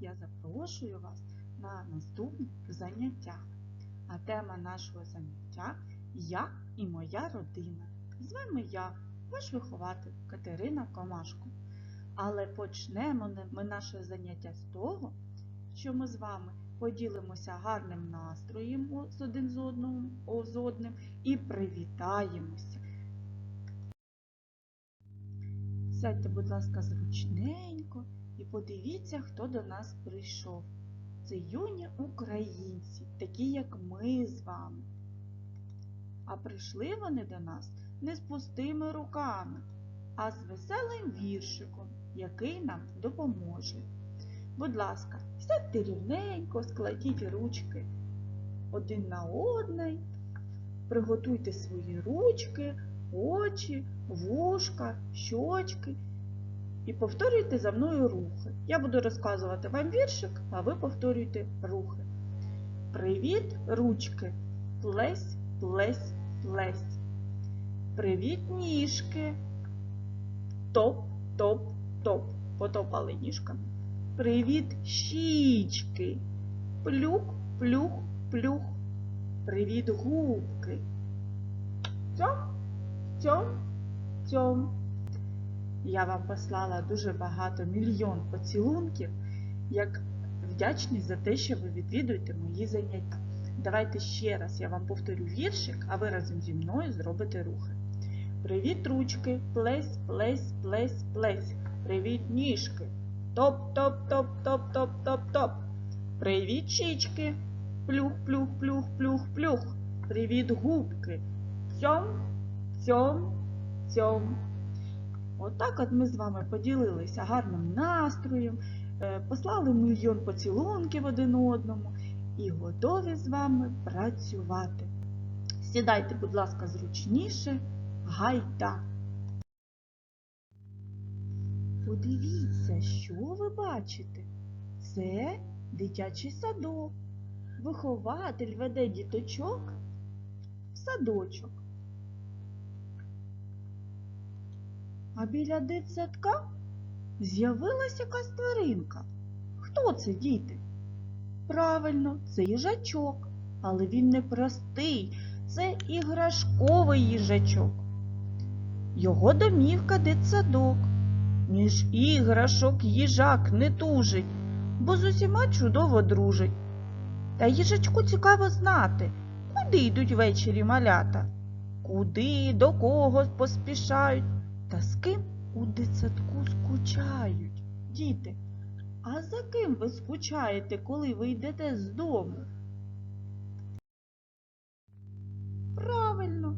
я запрошую вас на наступне заняття. А тема нашого заняття Я і моя родина. З вами я, ваш вихователь Катерина Комашко. Але почнемо ми наше заняття з того, що ми з вами поділимося гарним настроєм з один з одним, з одним і привітаємося. Сядьте, будь ласка, зручненько і подивіться, хто до нас прийшов. Це юні українці, такі як ми з вами. А прийшли вони до нас не з пустими руками, а з веселим віршиком, який нам допоможе. Будь ласка, сядьте рівненько, складіть ручки один на одний, приготуйте свої ручки, очі, вушка, щочки і повторюйте за мною рухи. Я буду розказувати вам віршик, а ви повторюйте рухи. Привіт, ручки! Плесь, плесь, плесь. Привіт, ніжки. Топ, топ, топ. Потопали ніжками. Привіт, щічки. Плюх, плюх, плюх. Привіт, губки. Цьом, цьом, цьом. Я вам послала дуже багато мільйон поцілунків, як вдячність за те, що ви відвідуєте мої заняття. Давайте ще раз я вам повторю віршик, а ви разом зі мною зробите рухи. Привіт, ручки, плесь, плесь, плесь, плесь. Привіт, ніжки. Топ, топ, топ, топ, топ, топ, топ. Привіт, щічки. Плюх, плюх, плюх, плюх, плюх. Привіт, губки. Цьом, цьом, цьом. Отак от ми з вами поділилися гарним настроєм, е, послали мільйон поцілунків один одному і готові з вами працювати. Сідайте, будь ласка, зручніше, гайда. Подивіться, що ви бачите. Це дитячий садок. Вихователь веде діточок в садочок. А біля дитсадка з'явилась якась тваринка. Хто це, діти? Правильно, це їжачок, але він не простий, це іграшковий їжачок. Його домівка дитсадок. Між іграшок їжак не тужить, бо з усіма чудово дружить. Та їжачку цікаво знати, куди йдуть ввечері малята, куди, до кого поспішають, та з ким у дитсадку скучають. Діти, а за ким ви скучаєте, коли ви йдете з дому? Правильно,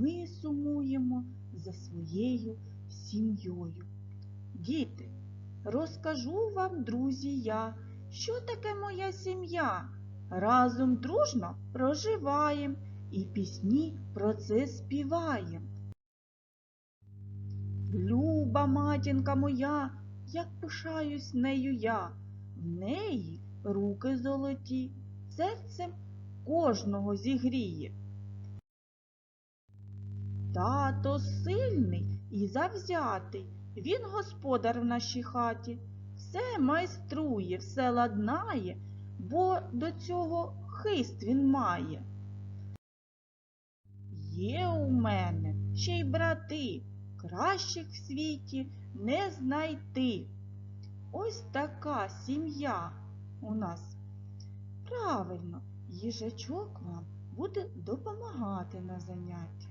ми сумуємо за своєю сім'єю. Діти, розкажу вам, друзі, я, що таке моя сім'я. Разом дружно проживаєм і пісні про це співаєм. Люба матінка моя, як пишаюсь нею я, в неї руки золоті, серцем кожного зігріє. Тато сильний і завзятий, він господар в нашій хаті, все майструє, все ладнає, бо до цього хист він має. Є у мене ще й брати, кращих в світі не знайти. Ось така сім'я у нас. Правильно, їжачок вам буде допомагати на занятті.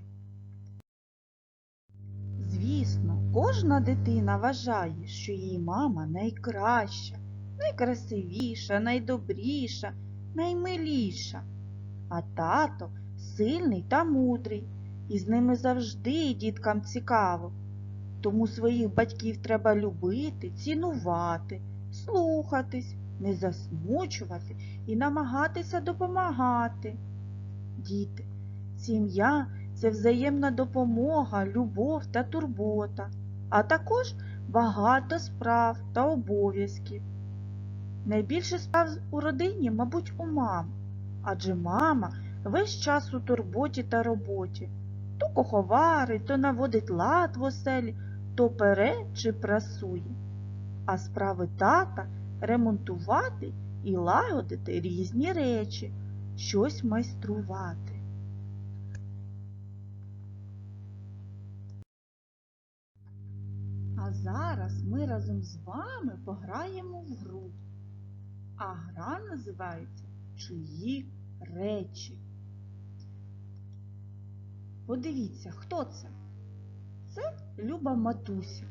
Звісно, кожна дитина вважає, що її мама найкраща, найкрасивіша, найдобріша, наймиліша, а тато сильний та мудрий, і з ними завжди діткам цікаво. Тому своїх батьків треба любити, цінувати, слухатись, не засмучувати і намагатися допомагати. Діти, сім'я це взаємна допомога, любов та турбота, а також багато справ та обов'язків. Найбільше справ у родині, мабуть, у мам, адже мама весь час у турботі та роботі. То куховарить, то наводить лад в оселі, то пере чи прасує. А справи тата ремонтувати і лагодити різні речі, щось майструвати. А зараз ми разом з вами пограємо в гру. А гра називається Чиї речі. Подивіться, хто це? Це Люба Матуся.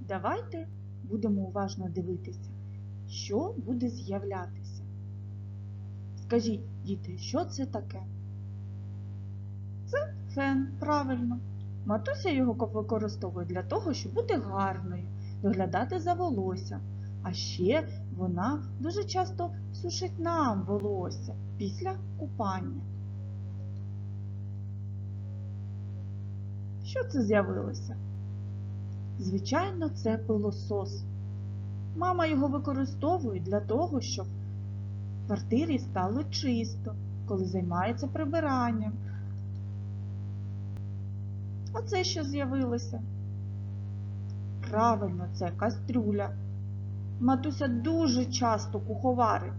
Давайте будемо уважно дивитися, що буде з'являтися. Скажіть, діти, що це таке? Це фен, правильно. Матуся його використовує для того, щоб бути гарною, доглядати за волосся. А ще вона дуже часто сушить нам волосся після купання. Що це з'явилося? Звичайно, це пилосос. Мама його використовує для того, щоб в квартирі стало чисто, коли займається прибиранням. А це що з'явилося? Правильно, це кастрюля. Матуся дуже часто куховарить.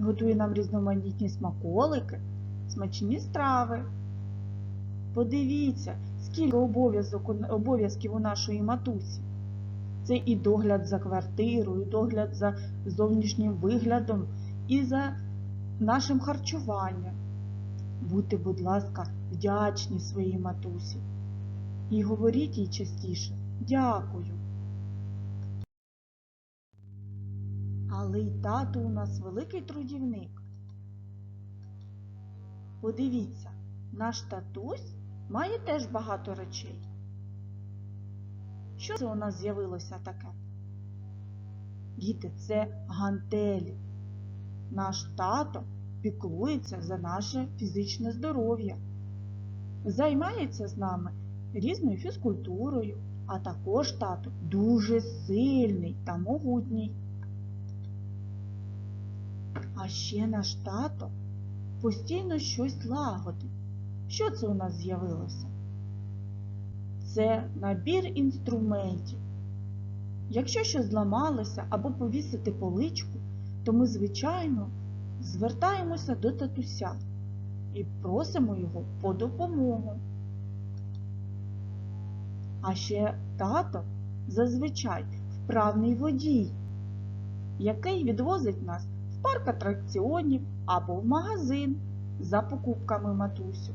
Готує нам різноманітні смаколики, смачні страви. Подивіться, скільки обов'язків у нашої матусі. Це і догляд за квартирою, і догляд за зовнішнім виглядом, і за нашим харчуванням. Будьте, будь ласка, вдячні своїй матусі. І говоріть їй частіше дякую. Але й тато у нас великий трудівник. Подивіться, наш татусь має теж багато речей. Що це у нас з'явилося таке? Діти, це гантелі. Наш тато піклується за наше фізичне здоров'я, займається з нами різною фізкультурою, а також тато дуже сильний та могутній. А ще наш тато постійно щось лагодить. Що це у нас з'явилося? Це набір інструментів. Якщо щось зламалося або повісити поличку, то ми, звичайно, звертаємося до татуся і просимо його по допомогу. А ще тато зазвичай вправний водій, який відвозить нас парк атракціонів або в магазин за покупками матусю.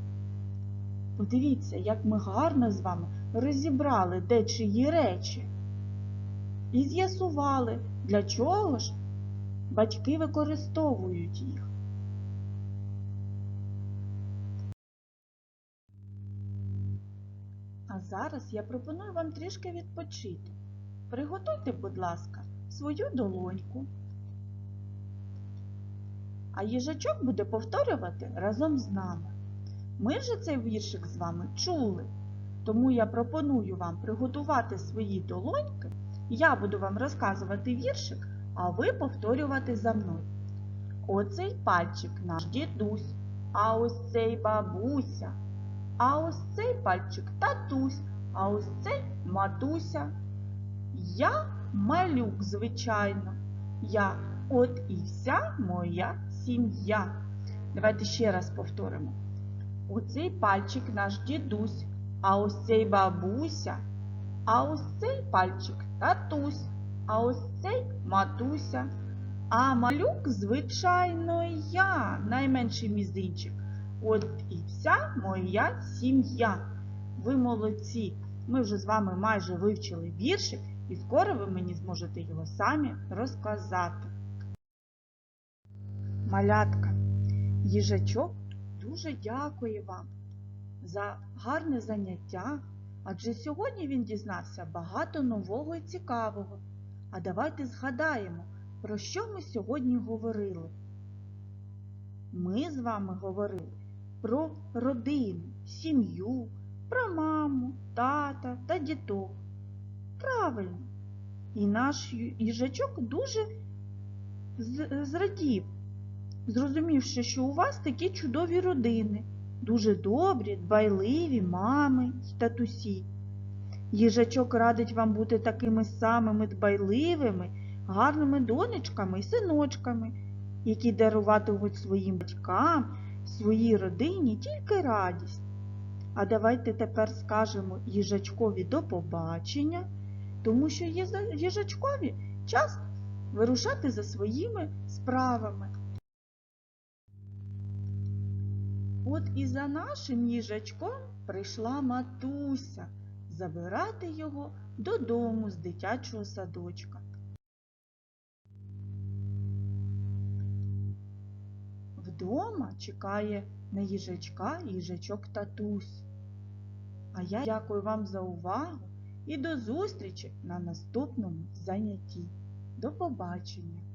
Подивіться, як ми гарно з вами розібрали де чиї речі і з'ясували, для чого ж батьки використовують їх. А зараз я пропоную вам трішки відпочити. Приготуйте, будь ласка, свою долоньку. А їжачок буде повторювати разом з нами. Ми вже цей віршик з вами чули, тому я пропоную вам приготувати свої долоньки. Я буду вам розказувати віршик, а ви повторювати за мною. Оцей пальчик наш дідусь, а ось цей бабуся, а ось цей пальчик татусь, а ось цей матуся. Я малюк, звичайно, я от і вся моя сім'я. Давайте ще раз повторимо. Оцей пальчик наш дідусь, а ось цей бабуся, а ось цей пальчик татусь, а ось цей матуся. А малюк, звичайно, я, найменший мізинчик. От і вся моя сім'я. Ви молодці. Ми вже з вами майже вивчили віршик, і скоро ви мені зможете його самі розказати. Малятка, їжачок дуже дякує вам за гарне заняття, адже сьогодні він дізнався багато нового і цікавого. А давайте згадаємо, про що ми сьогодні говорили. Ми з вами говорили про родину, сім'ю, про маму, тата та діток. Правильно. І наш їжачок дуже зрадів, зрозумівши, що у вас такі чудові родини, дуже добрі, дбайливі мами й татусі. Їжачок радить вам бути такими самими дбайливими, гарними донечками і синочками, які даруватимуть своїм батькам, своїй родині тільки радість. А давайте тепер скажемо їжачкові до побачення, тому що їжачкові час вирушати за своїми справами. От і за нашим їжачком прийшла матуся забирати його додому з дитячого садочка. Вдома чекає на їжачка їжачок татусь. А я дякую вам за увагу і до зустрічі на наступному занятті. До побачення!